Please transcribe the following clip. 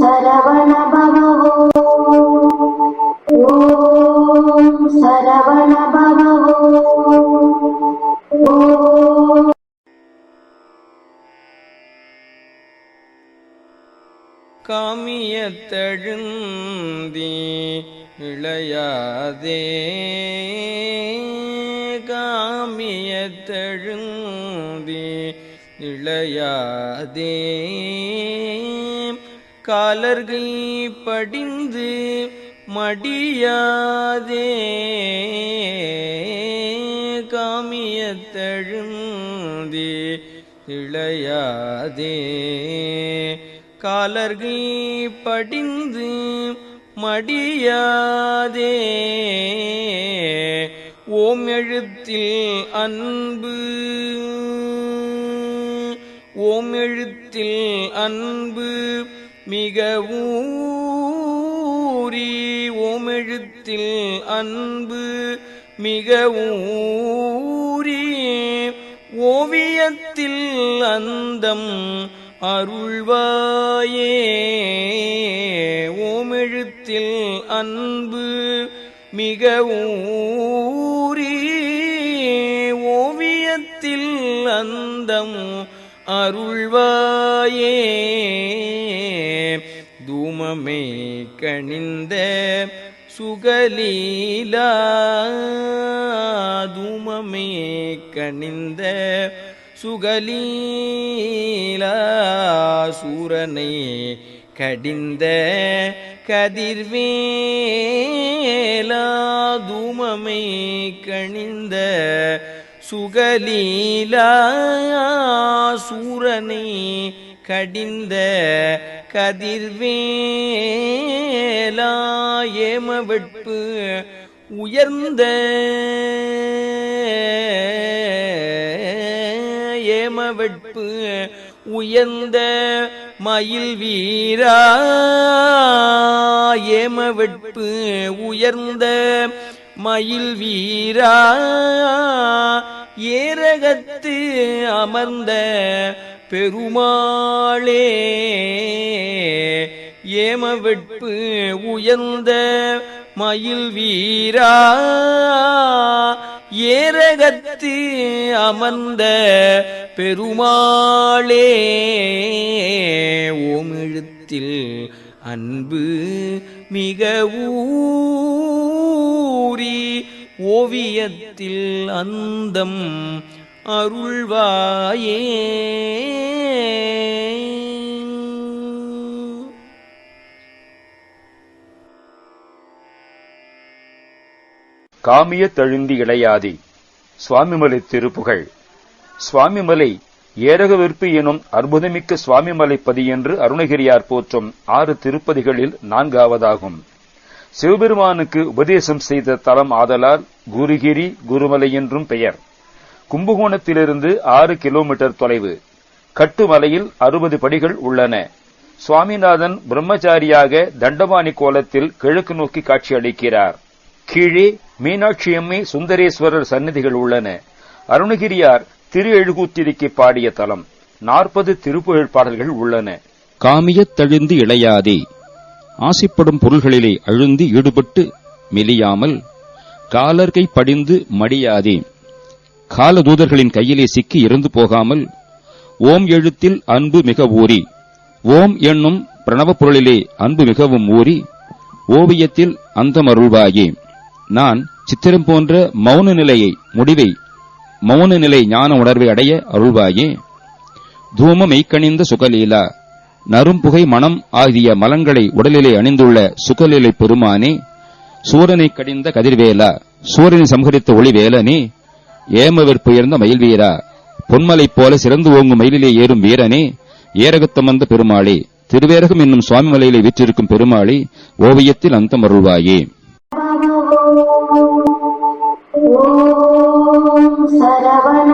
சரவண பவோ ஓம் சரவண பவோ காமியத்தழுந்தி இளையாதே காமியத்தழுந்தி இளையாதே. காலர்கள் படிந்து மடியாதே காமியத்தழுந்தி இளையாதே. காலர்கள் படிந்து மடியாதே. ஓம் எழுத்தில் அன்பு. ஓம் எழுத்தில் அன்பு. மிக ஊறி ஓம் அன்பு மிக ஊறி ஓவியத்தில் அந்தம் அருள்வாயே ஓமெழுத்தில் அன்பு மிக ஊறி ஓவியத்தில் அந்தம் அருள்வாயே. தூமமே கணிந்த சுகலீலா. தூமமே கணிந்த சுகலீலா. சூரனை கடிந்த கதிர்வேலா. தூமமை கணிந்த சுகலீலா சூரனை கடிந்த கதிர்வேலா ஏம உயர்ந்த ஏமவெட்பு உயர்ந்த மயில் வீரா ஏமவெட்பு உயர்ந்த மயில் வீரா ஏரகத்து அமர்ந்த பெருமாளே ஏம வெட்பு உயர்ந்த மயில் வீரா ஏரகத்து அமர்ந்த பெருமாளே ஓமெழுத்தில் அன்பு மிகவும் ஓவியத்தில் அந்தம் அருள்வாயே. காமிய தழுந்தி இளையாதி சுவாமிமலை திருப்புகழ். சுவாமிமலை ஏரகவிற்பு எனும் அற்புதமிக்க சுவாமிமலை பதி என்று அருணகிரியார் போற்றும் ஆறு திருப்பதிகளில் நான்காவதாகும். சிவபெருமானுக்கு உபதேசம் செய்த தலம் ஆதலால் குருகிரி குருமலை என்றும் பெயர். கும்பகோணத்திலிருந்து ஆறு கிலோமீட்டர் தொலைவு. கட்டுமலையில் அறுபது படிகள் உள்ளன. சுவாமிநாதன் பிரம்மச்சாரியாக தண்டபாணி கோலத்தில் கிழக்கு நோக்கி காட்சியளிக்கிறார் கீழே மீனாட்சியம்மை சுந்தரேஸ்வரர் சன்னதிகள் உள்ளன. அருணகிரியார் திரு எழுகூத்திரிக்கு பாடிய தலம். நாற்பது திருப்புகழ் பாடல்கள் உள்ளன. காமியத் தழுந்து இளையாதே. ஆசைப்படும் பொருள்களிலே அழுந்தி ஈடுபட்டு மெலியாமல் காலர்கை படிந்து மடியாதே. காலதூதர்களின் கையிலே சிக்கி இறந்து போகாமல் ஓம் எழுத்தில் அன்பு மிக ஊறி. ஓம் என்னும் பிரணவப் பொருளிலே அன்பு மிகவும் ஊறி ஓவியத்தில் அந்தமருள்வாயே நான் சித்திரம் போன்ற மௌன நிலையை முடிவை மௌன நிலை ஞான உணர்வை அடைய அருள்வாயே. தூம மெய்க்கணிந்த சுகலீலா நறும்புகை மனம் ஆகிய மலங்களை உடலிலே அணிந்துள்ள சுகலிலை பெருமானே சூரனை கடிந்த கதிர்வேலா சூரனை சம்ஹரித்த ஒளிவேலனே ஏமவிற்புயர்ந்த மயில் வீரா பொன்மலைப் போல சிறந்து ஓங்கும் மயிலிலே ஏறும் வீரனே ஏரகத்தம் வந்த பெருமாளே திருவேரகம் என்னும் சுவாமி மலையிலே வீற்றிருக்கும் பெருமாளே ஓவியத்தில் அந்தமருள்வாயே. ஓம் ஓம் சரவண